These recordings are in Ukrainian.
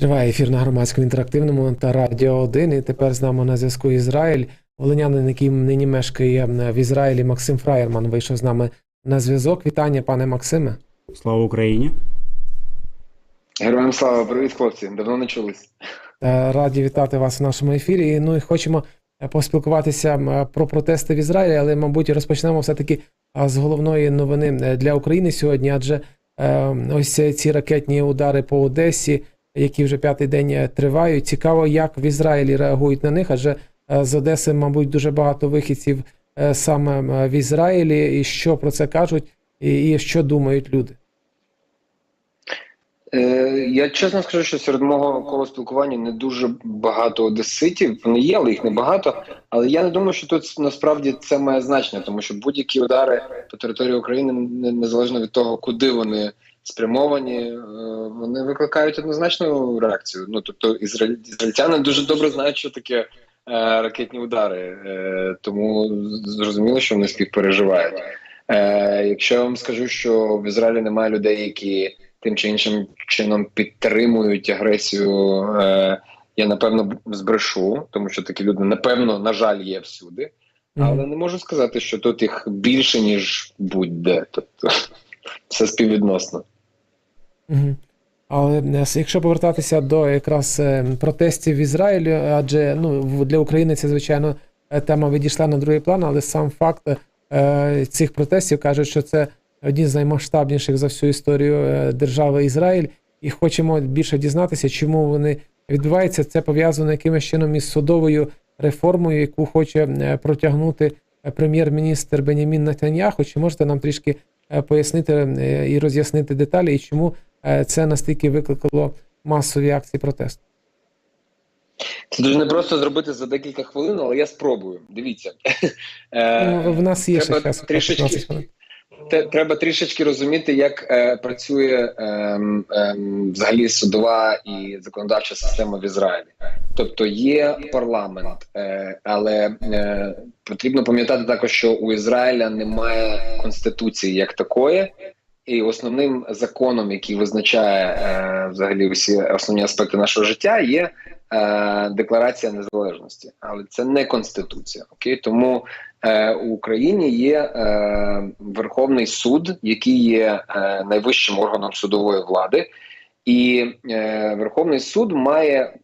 Триває ефір на громадському інтерактивному та Радіо 1. І тепер з нами на зв'язку Ізраїль. Волинянин, який нині мешкає в Ізраїлі, Максим Фраєрман вийшов з нами на зв'язок. Вітання, пане Максиме. Слава Україні! Героям слава, привіт, хлопці. Давно не чулись. Е, Раді вітати вас в нашому ефірі. Ну і хочемо е, поспілкуватися про протести в Ізраїлі, але, мабуть, розпочнемо все-таки з головної новини е, для України сьогодні, адже е, ось ці ракетні удари по Одесі, які вже п'ятий день е, тривають. Цікаво, як в Ізраїлі реагують на них, адже е, з Одеси, мабуть, дуже багато вихідців е, саме в Ізраїлі, і що про це кажуть, і, і що думають люди. Я чесно скажу, що серед мого кола спілкування не дуже багато одеситів. Вони є, але їх небагато. Але я не думаю, що тут насправді це має значення, тому що будь-які удари по території України, незалежно від того, куди вони спрямовані, е, вони викликають однозначну реакцію. Ну тобто, ізраїль... ізраїльтяни дуже добре знають, що таке е, ракетні удари, е, тому зрозуміло, що вони співпереживають. Якщо я вам скажу, що в Ізраїлі немає людей, які тим чи іншим чином підтримують агресію, я напевно збрешу, тому що такі люди, напевно, на жаль, є всюди. Але не можу сказати, що тут їх більше, ніж будь-де. Тобто це співвідносно. Мгм. Але е, якщо повертатися до якраз е, протестів в Ізраїлі, адже ну для України це звичайно е, тема відійшла на другий план, але сам факт цих протестів кажуть, що це одні з наймасштабніших за всю історію держави Ізраїль, і хочемо більше дізнатися, чому вони відбуваються. Це пов'язано якимось чином із судовою реформою, яку хоче протягнути прем'єр-міністр Бенямін Натаньяху. Чи можете нам трішки пояснити і роз'яснити деталі, і чому це настільки викликало масові акції протесту? Це дуже непросто зробити за декілька хвилин, але я спробую. Дивіться. Е, Ну, в нас є ще час, трішечки- треба трішечки розуміти, як е, працює ем, ем, взагалі судова і законодавча система в Ізраїлі. Тобто є парламент, е, але е, потрібно пам'ятати також, що у Ізраїля немає конституції як такої, і основним законом, який визначає е, взагалі всі основні аспекти нашого життя, є е, декларація незалежності, але це не конституція. Окей, тому е, у Україні є е, Верховний суд, який є е, найвищим органом судової влади, і е, Верховний суд має,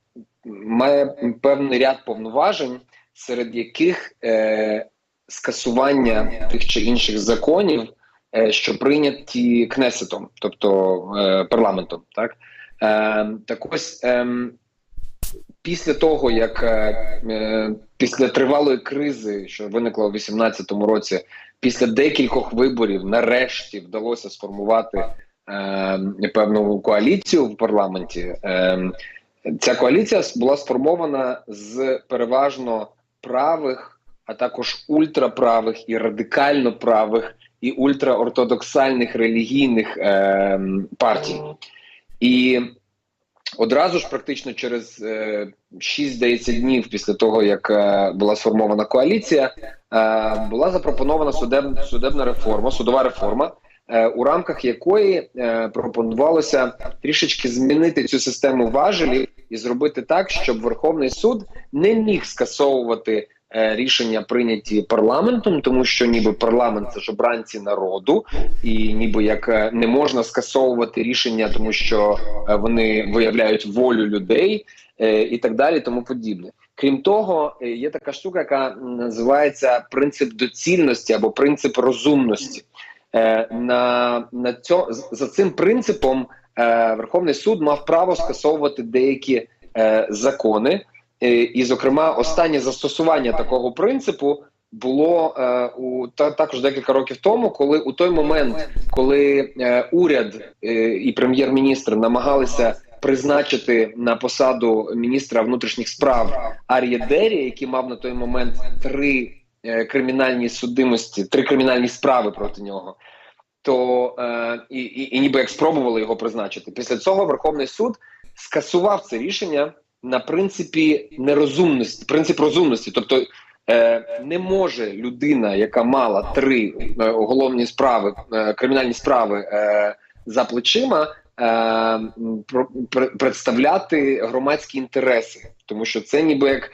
має певний ряд повноважень, серед яких е, скасування тих чи інших законів, що прийняті кнесетом, тобто е, парламентом, так. Е, так ось після того, як е, е, після тривалої кризи, що виникла у 2018 році, після декількох виборів, нарешті вдалося сформувати е, певну коаліцію в парламенті. Е, ця коаліція була сформована з переважно правих, а також ультраправих і радикально правих і ультраортодоксальних релігійних е, партій. І одразу ж, практично через е, 6 здається днів після того, як е, була сформована коаліція, е, була запропонована судеб, судебна реформа, судова реформа, е, у рамках якої е, пропонувалося трішечки змінити цю систему важелів і зробити так, щоб Верховний суд не міг скасовувати. Е, Рішення прийняті парламентом, тому що ніби парламент це ж обранці народу, і ніби як е, не можна скасовувати рішення, тому що е, вони виявляють волю людей і так далі, тому подібне. Крім того, є така штука, яка називається принцип доцільності або принцип розумності. На, на цьо, за цим принципом Верховний суд мав право скасовувати деякі закони, і, зокрема, останнє застосування такого принципу було е, у та також декілька років тому, коли у той момент, коли е, уряд е, і прем'єр-міністр намагалися призначити на посаду міністра внутрішніх справ Ар'є Дері, який мав на той момент три е, кримінальні судимості, три кримінальні справи проти нього. То е, і, і, і ніби як спробували його призначити. Після цього Верховний суд скасував це рішення на принципі нерозумності, принцип розумності. Тобто е, не може людина, яка мала три е, головні справи, е, кримінальні справи е, за плечима, е, пр- представляти громадські інтереси, тому що це ніби як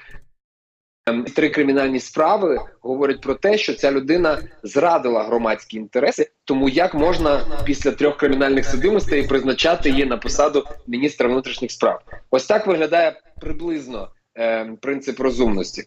три кримінальні справи говорять про те, що ця людина зрадила громадські інтереси. Тому як можна після трьох кримінальних судимостей призначати її на посаду міністра внутрішніх справ? Ось так виглядає приблизно ем, принцип розумності.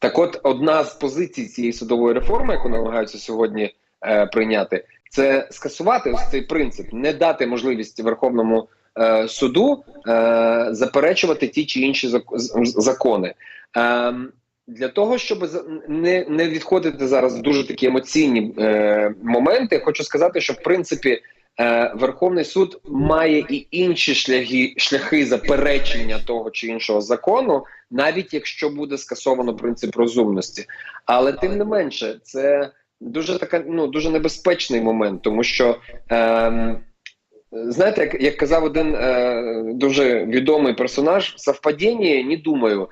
Так, от одна з позицій цієї судової реформи, яку намагаються сьогодні е, прийняти, це скасувати ось цей принцип, не дати можливість Верховному е, суду е, заперечувати ті чи інші закони. Ем, для того, щоб не, не відходити зараз в дуже такі емоційні е, моменти, хочу сказати, що в принципі е, Верховний суд має і інші шляхи, шляхи заперечення того чи іншого закону, навіть якщо буде скасовано принцип розумності. Але тим не менше, це дуже така ну дуже небезпечний момент, тому що. Ем, Знаєте, як, як казав один е, дуже відомий персонаж, совпадіння, не думаю. Е,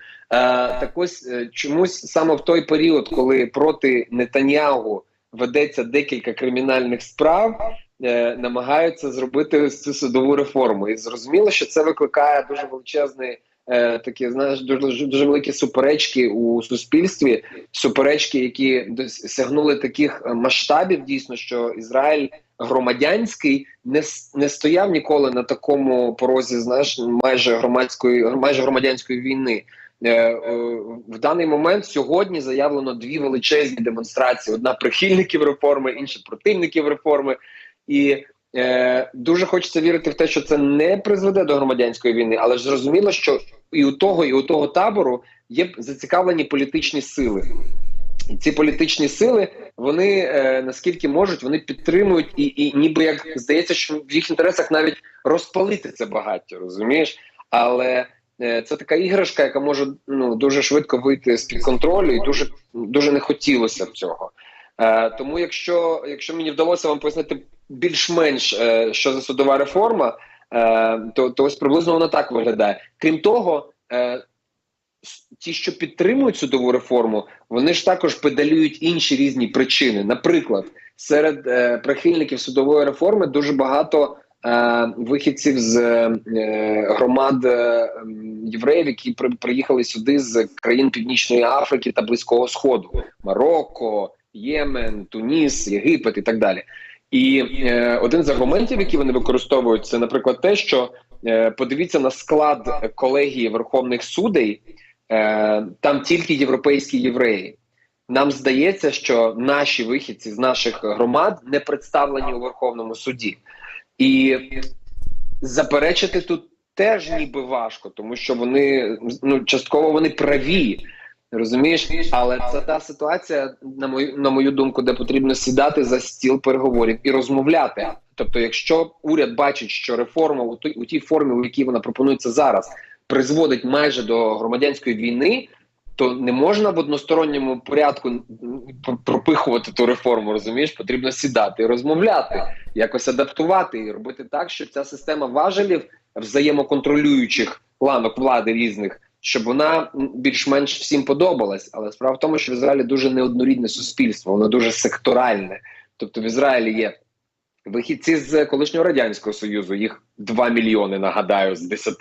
так ось е, чомусь саме в той період, коли проти Нетаньягу ведеться декілька кримінальних справ, е, намагаються зробити цю судову реформу. І зрозуміло, що це викликає дуже величезний. Е, такі знаєш дуже дуже великі суперечки у суспільстві, суперечки, які досягнули таких е, масштабів, дійсно, що Ізраїль громадянський не не стояв ніколи на такому порозі, знаєш, майже громадської, майже громадянської війни. Е, е, в даний момент сьогодні заявлено дві величезні демонстрації: одна прихильників реформи, інша противників реформи. І е, дуже хочеться вірити в те, що це не призведе до громадянської війни, але ж зрозуміло, що і у того, і у того табору є зацікавлені політичні сили. Ці політичні сили вони е, наскільки можуть, вони підтримують і, і ніби як здається, що в їх інтересах навіть розпалити це багаття, розумієш? Але е, це така іграшка, яка може ну дуже швидко вийти з під контролю, і дуже дуже не хотілося б цього. Е, тому, якщо, якщо мені вдалося вам пояснити більш-менш, е, що за судова реформа, е, то, то ось приблизно вона так виглядає. Крім того, е, ті, що підтримують судову реформу, вони ж також педалюють інші різні причини. Наприклад, серед е, прихильників судової реформи дуже багато е, вихідців з е, громад е, євреїв, які при, приїхали сюди з країн Північної Африки та Близького Сходу: Марокко, Ємен, Туніс, Єгипет і так далі. І е, один з аргументів, які вони використовують, це, наприклад, те, що е, подивіться на склад колегії верховних судей, е, там тільки європейські євреї. Нам здається, що наші вихідці з наших громад не представлені у Верховному суді, і заперечити тут теж ніби важко, тому що вони ну частково вони праві. Розумієш, але це та ситуація, на мою на мою думку, де потрібно сідати за стіл переговорів і розмовляти. Тобто, якщо уряд бачить, що реформа у тій формі, у якій вона пропонується зараз, призводить майже до громадянської війни, то не можна в односторонньому порядку пропихувати ту реформу. Розумієш, потрібно сідати розмовляти, якось адаптувати і робити так, щоб ця система важелів взаємоконтролюючих ланок влади різних. Щоб вона більш-менш всім подобалась, але справа в тому, що в Ізраїлі дуже неоднорідне суспільство, воно дуже секторальне. Тобто в Ізраїлі є вихідці з колишнього радянського союзу, їх 2 мільйони, нагадаю, з 10.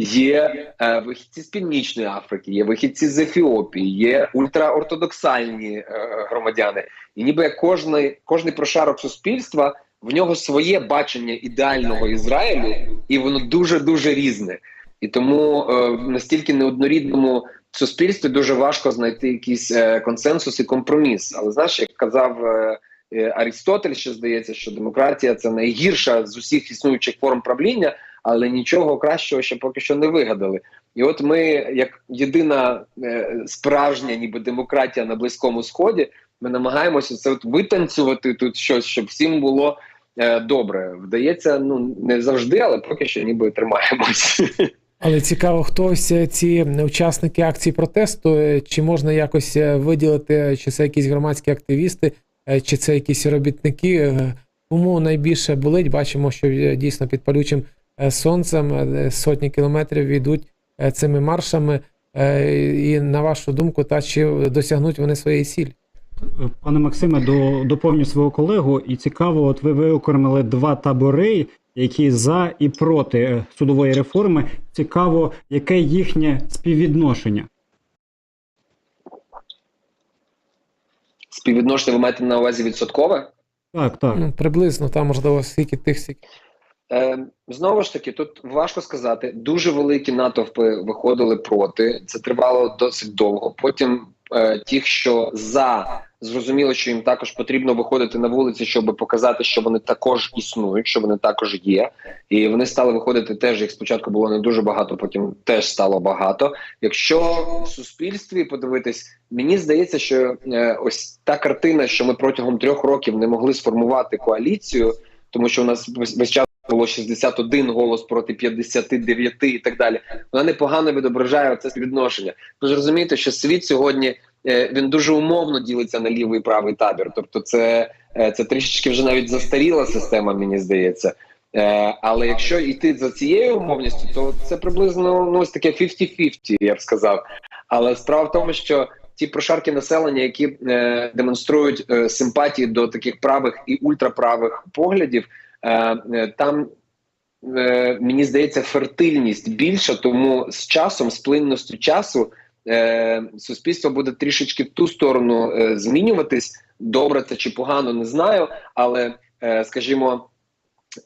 Є е, вихідці з Північної Африки, є вихідці з Ефіопії, є ультраортодоксальні е, громадяни. І ніби як кожний, кожний прошарок суспільства в нього своє бачення ідеального Ізраїлю, і воно дуже дуже різне. І тому е, в настільки неоднорідному суспільстві дуже важко знайти якийсь е, консенсус і компроміс. Але знаєш, як казав е, е, Арістотель, що здається, що демократія це найгірша з усіх існуючих форм правління, але нічого кращого ще поки що не вигадали. І от ми, як єдина е, справжня, ніби демократія на близькому сході, ми намагаємося це от витанцювати тут щось, щоб всім було е, добре. Вдається, ну не завжди, але поки що ніби тримаємось. Але цікаво, хто ось е, ці учасники акції протесту, чи можна якось виділити, чи це якісь громадські активісти, чи це якісь робітники. Кому найбільше болить, бачимо, що дійсно під палючим сонцем е, сотні кілометрів йдуть е, цими маршами. Е, І на вашу думку, та чи досягнуть вони своєї цілі? Пане Максиме, до, доповню свого колегу, і цікаво, от ви виокремили два табори, які за і проти е, судової реформи. Цікаво, яке їхнє співвідношення. Співвідношення ви маєте на увазі відсоткове? Так, так. Ну, приблизно, там, можливо, скільки тих стільки. Е, знову ж таки, тут важко сказати. Дуже великі натовпи виходили проти. Це тривало досить довго. Потім е, ті, що за зрозуміло, що їм також потрібно виходити на вулиці, щоб показати, що вони також існують, що вони також є. І вони стали виходити теж. Їх спочатку було не дуже багато, потім теж стало багато. Якщо в суспільстві подивитись, мені здається, що е, ось та картина, що ми протягом трьох років не могли сформувати коаліцію, тому що у нас весь час було 61 голос проти 59 і так далі. Вона непогано відображає це співвідношення. Ви ж розумієте, що світ сьогодні е, він дуже умовно ділиться на лівий і правий табір. Тобто, це, е, це трішечки вже навіть застаріла система, мені здається. Е, але якщо йти за цією умовністю, то це приблизно ну ось таке 50-50, я б сказав. Але справа в тому, що ті прошарки населення, які демонструють е, симпатії до таких правих і ультраправих поглядів, там е, мені здається фертильність більша, тому з часом, з плинністю часу, е, суспільство буде трішечки в ту сторону е, змінюватись. Добре це чи погано, не знаю, але е, скажімо.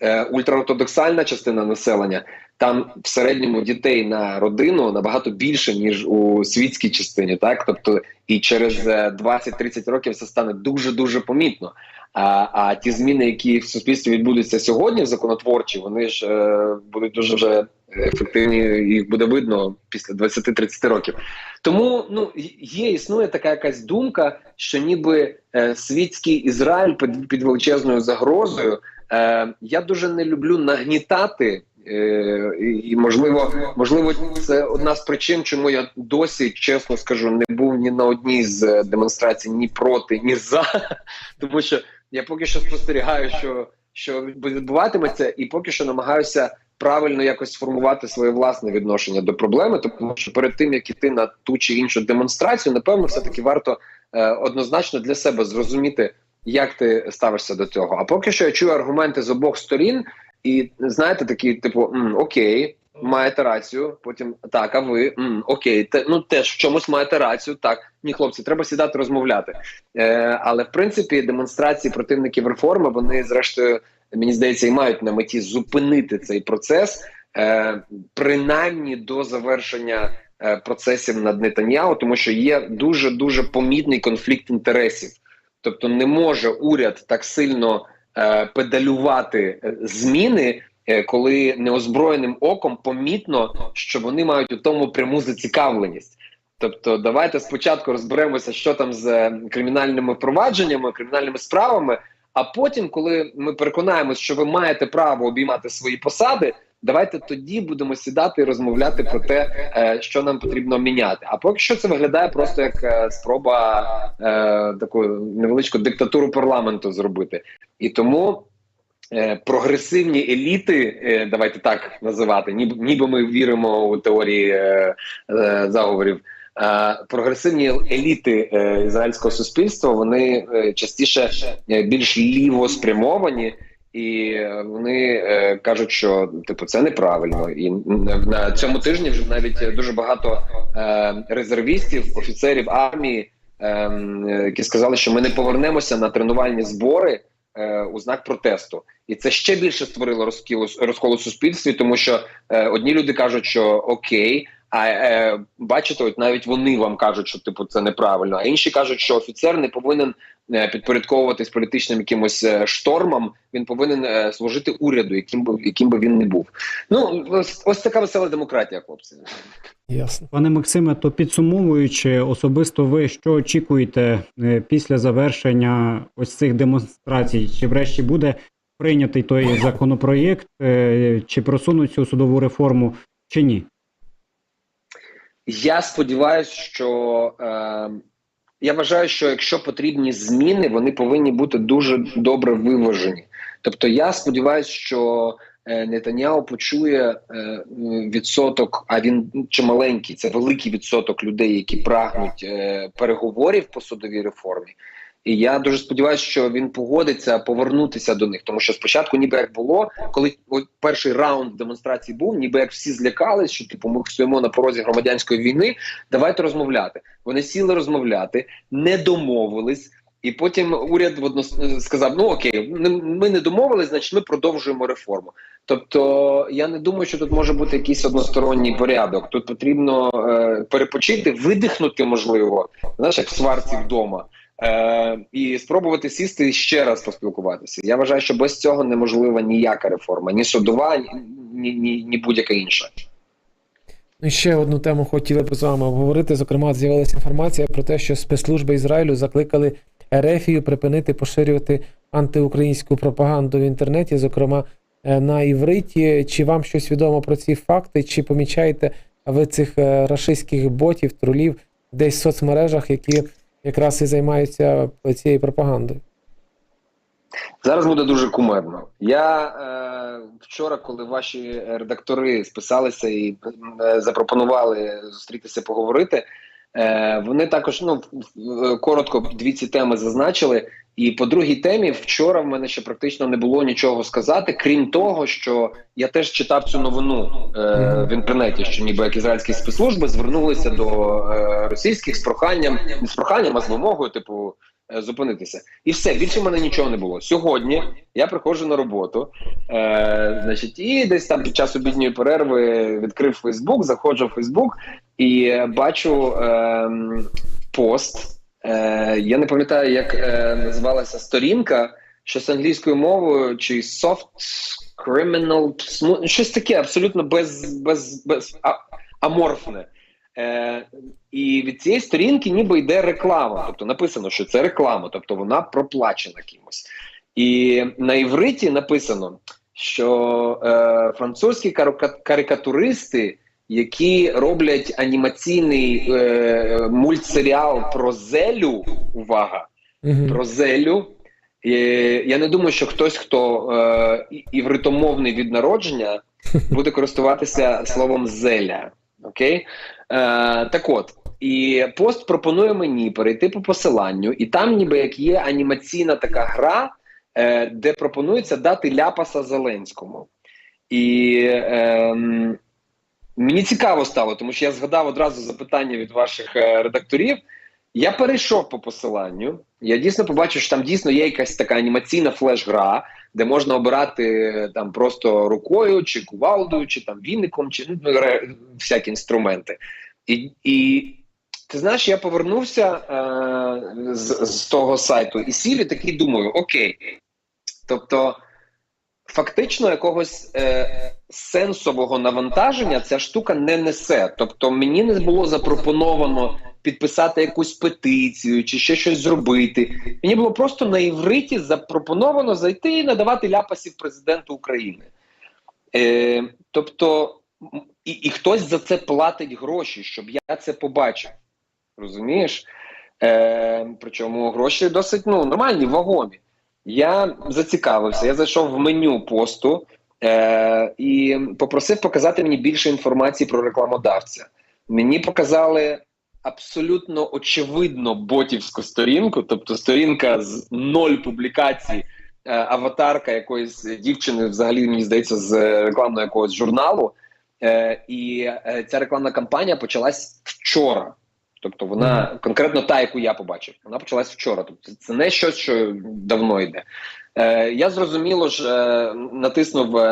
Е, ультраортодоксальна частина населення там в середньому дітей на родину набагато більше ніж у світській частині, так тобто і через е, 20-30 років це стане дуже дуже помітно. А, а ті зміни, які в суспільстві відбудуться сьогодні, законотворчі, вони ж е, будуть дуже вже ефективні. Їх буде видно після 20-30 років. Тому ну є існує така якась думка, що ніби е, світський Ізраїль під, під величезною загрозою. Е, я дуже не люблю нагнітати. Е, і можливо, можливо, це одна з причин, чому я досі чесно скажу, не був ні на одній з демонстрацій ні проти, ні за, тому що я поки що спостерігаю, що що відбуватиметься, і поки що намагаюся правильно якось сформувати своє власне відношення до проблеми. Тому що перед тим як іти на ту чи іншу демонстрацію, напевно, все таки варто е, однозначно для себе зрозуміти. Як ти ставишся до цього? А поки що я чую аргументи з обох сторін, і знаєте, такі, типу, окей, маєте рацію. Потім так, а ви окей, те, ну теж в чомусь маєте рацію. Так, ні, хлопці, треба сідати розмовляти. Е, Але в принципі демонстрації противників реформи вони, зрештою, мені здається, і мають на меті зупинити цей процес, е, принаймні до завершення. е, Процесів над Нетаньяу, тому що є дуже дуже помітний конфлікт інтересів. Тобто не може уряд так сильно педалювати е, зміни, е, коли неозброєним оком помітно, що вони мають у тому пряму зацікавленість. Тобто, давайте спочатку розберемося, що там з е, кримінальними провадженнями, кримінальними справами. А потім, коли ми переконаємось, що ви маєте право обіймати свої посади, давайте тоді будемо сідати і розмовляти про те, е, що нам потрібно міняти. А поки що це виглядає просто як е, спроба е, таку невеличку диктатуру парламенту зробити. І тому прогресивні еліти, давайте так називати, ніби, ніби ми віримо у теорії заговорів. Прогресивні еліти ізраїльського суспільства вони частіше більш ліво спрямовані. І вони е, кажуть, що типу це неправильно, і на, цьому тижні вже навіть дуже багато е, резервістів, офіцерів армії, е, які сказали, що ми не повернемося на тренувальні збори е, у знак протесту, і це ще більше створило розкілу розколу суспільстві, тому що е, одні люди кажуть, що окей. А е, бачите, от навіть вони вам кажуть, що типу це неправильно. А інші кажуть, що офіцер не повинен підпорядковуватись політичним якимось е, штормам. Він повинен е, служити уряду, яким би яким би він не був. Ну ось, ось така весела демократія, хлопці. Ясно. Пане Максиме, то підсумовуючи, особисто ви що очікуєте е, після завершення ось цих демонстрацій? Чи врешті буде прийнятий той законопроєкт, е, чи просунуть цю судову реформу, чи ні? Я сподіваюся, що е, я вважаю, що якщо потрібні зміни, вони повинні бути дуже добре виважені. Тобто, я сподіваюся, що Нетаняо почує е, відсоток, а він чималенький, це великий відсоток людей, які прагнуть е, переговорів по судовій реформі. І я дуже сподіваюся, що він погодиться повернутися до них. Тому що спочатку, ніби як було, коли перший раунд демонстрації був, ніби як всі злякались, що типу ми стоїмо на порозі громадянської війни. Давайте розмовляти. Вони сіли розмовляти, не домовились. І потім уряд водно сказав: ну окей, ми не домовились, значить ми продовжуємо реформу. Тобто я не думаю, що тут може бути якийсь односторонній порядок. Тут потрібно е, перепочити, видихнути, можливо, знаєш, як сварці вдома, е, і спробувати сісти і ще раз поспілкуватися. Я вважаю, що без цього неможлива ніяка реформа, ні судова, ні, ні, ні, будь-яка інша. Ну, ще одну тему хотіли б з вами обговорити. Зокрема, з'явилася інформація про те, що спецслужби Ізраїлю закликали Ерефію припинити поширювати антиукраїнську пропаганду в інтернеті, зокрема е, на івриті. Чи вам щось відомо про ці факти? Чи помічаєте ви цих е, рашистських ботів, тролів десь в соцмережах, які якраз і займаються цією пропагандою? Зараз буде дуже кумедно. Я е, вчора, коли ваші редактори списалися і е, запропонували зустрітися поговорити, е, вони також ну коротко дві ці теми зазначили. І по другій темі вчора в мене ще практично не було нічого сказати, крім того, що я теж читав цю новину е, в інтернеті, що ніби як ізраїльські спецслужби звернулися до е, російських з проханням, не з проханням, а з вимогою, типу, е, зупинитися. І все, більше в мене нічого не було. Сьогодні я приходжу на роботу, е, значить, і десь там під час обідньої перерви відкрив Фейсбук, заходжу в Фейсбук і бачу е, пост. Е, я не пам'ятаю, як е, називалася сторінка, що з англійською мовою, чи soft criminal, щось таке абсолютно без, без, без а, аморфне. Е, і від цієї сторінки ніби йде реклама. Тобто написано, що це реклама, тобто вона проплачена кимось. І на івриті написано, що е, французькі карикатуристи, які роблять анімаційний е, мультсеріал про Зелю, увага, Мгм. про Зелю. Е, я не думаю, що хтось, хто е, івритомовний від народження, буде користуватися словом Зеля. Окей? Е, так от, і пост пропонує мені перейти по посиланню, і там, ніби як є анімаційна така гра, е, де пропонується дати ляпаса Зеленському. І ем, мені цікаво стало, тому що я згадав одразу запитання від ваших е, редакторів. Я перейшов по посиланню. Я дійсно побачив, що там дійсно є якась така анімаційна флеш-гра, де можна обирати е, там просто рукою, чи кувалдою, чи там віником, чи ну, всякі інструменти. І, і ти знаєш, я повернувся е, з, з того сайту і сів і такий думаю: окей. Тобто, фактично, якогось е, сенсового навантаження ця штука не несе. Тобто, мені не було запропоновано підписати якусь петицію чи ще щось зробити. Мені було просто на івриті запропоновано зайти і надавати ляпасів президенту України. Е, тобто, і, і хтось за це платить гроші, щоб я це побачив. Розумієш? Е, причому гроші досить ну, нормальні, вагомі. Я зацікавився, я зайшов в меню посту е, і попросив показати мені більше інформації про рекламодавця. Мені показали абсолютно очевидно ботівську сторінку, тобто сторінка з ноль публікацій, е, аватарка якоїсь дівчини, взагалі мені здається, з рекламного якогось журналу. Е, і е, ця рекламна кампанія почалась вчора. Тобто вона конкретно та, яку я побачив, вона почалась вчора. Тобто це не щось, що давно йде. Е, я зрозуміло ж е, натиснув е,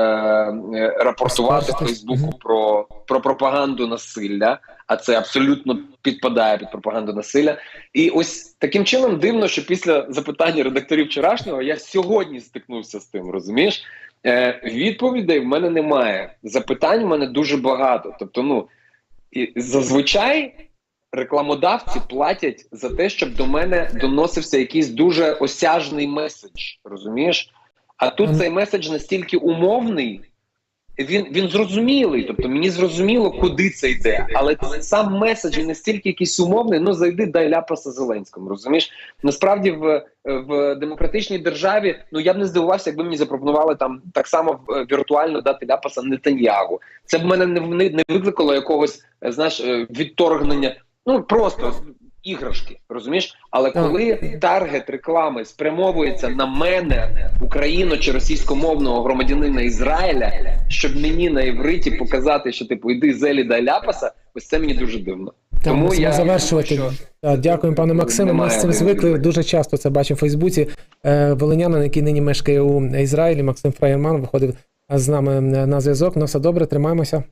е, рапортувати? Фейсбуку про, про пропаганду насилля, а це абсолютно підпадає під пропаганду насилля. І ось таким чином дивно, що після запитання редакторів вчорашнього я сьогодні стикнувся з тим, розумієш? Е, відповідей в мене немає. Запитань в мене дуже багато. Тобто, ну і зазвичай рекламодавці платять за те, щоб до мене доносився якийсь дуже осяжний меседж. Розумієш? А тут цей меседж настільки умовний, він, він зрозумілий. Тобто мені зрозуміло, куди це йде. Але сам меседж він настільки якийсь умовний, ну зайди, дай ляпаса Зеленському. Розумієш? Насправді в, в демократичній державі ну я б не здивувався, якби мені запропонували там так само е, віртуально дати ляпаса Нетаньягу. Це б мене не, не, не викликало якогось е, знаєш, е, відторгнення. Ну просто іграшки, розумієш? Але коли таргет реклами спрямовується на мене, Україну чи російськомовного громадянина Ізраїля, щоб мені на івриті показати, що типу йди зелі дай ляпаса, ось це мені дуже дивно. Там Тому я завершувати. що- дякуємо, пане Максиме. Ми з цим звикли. Дуже часто це бачимо в Фейсбуці. Е, Волинянин, який нині мешкає у Ізраїлі, Максим Фраєрман, виходив з нами на зв'язок. На все добре, тримаємося.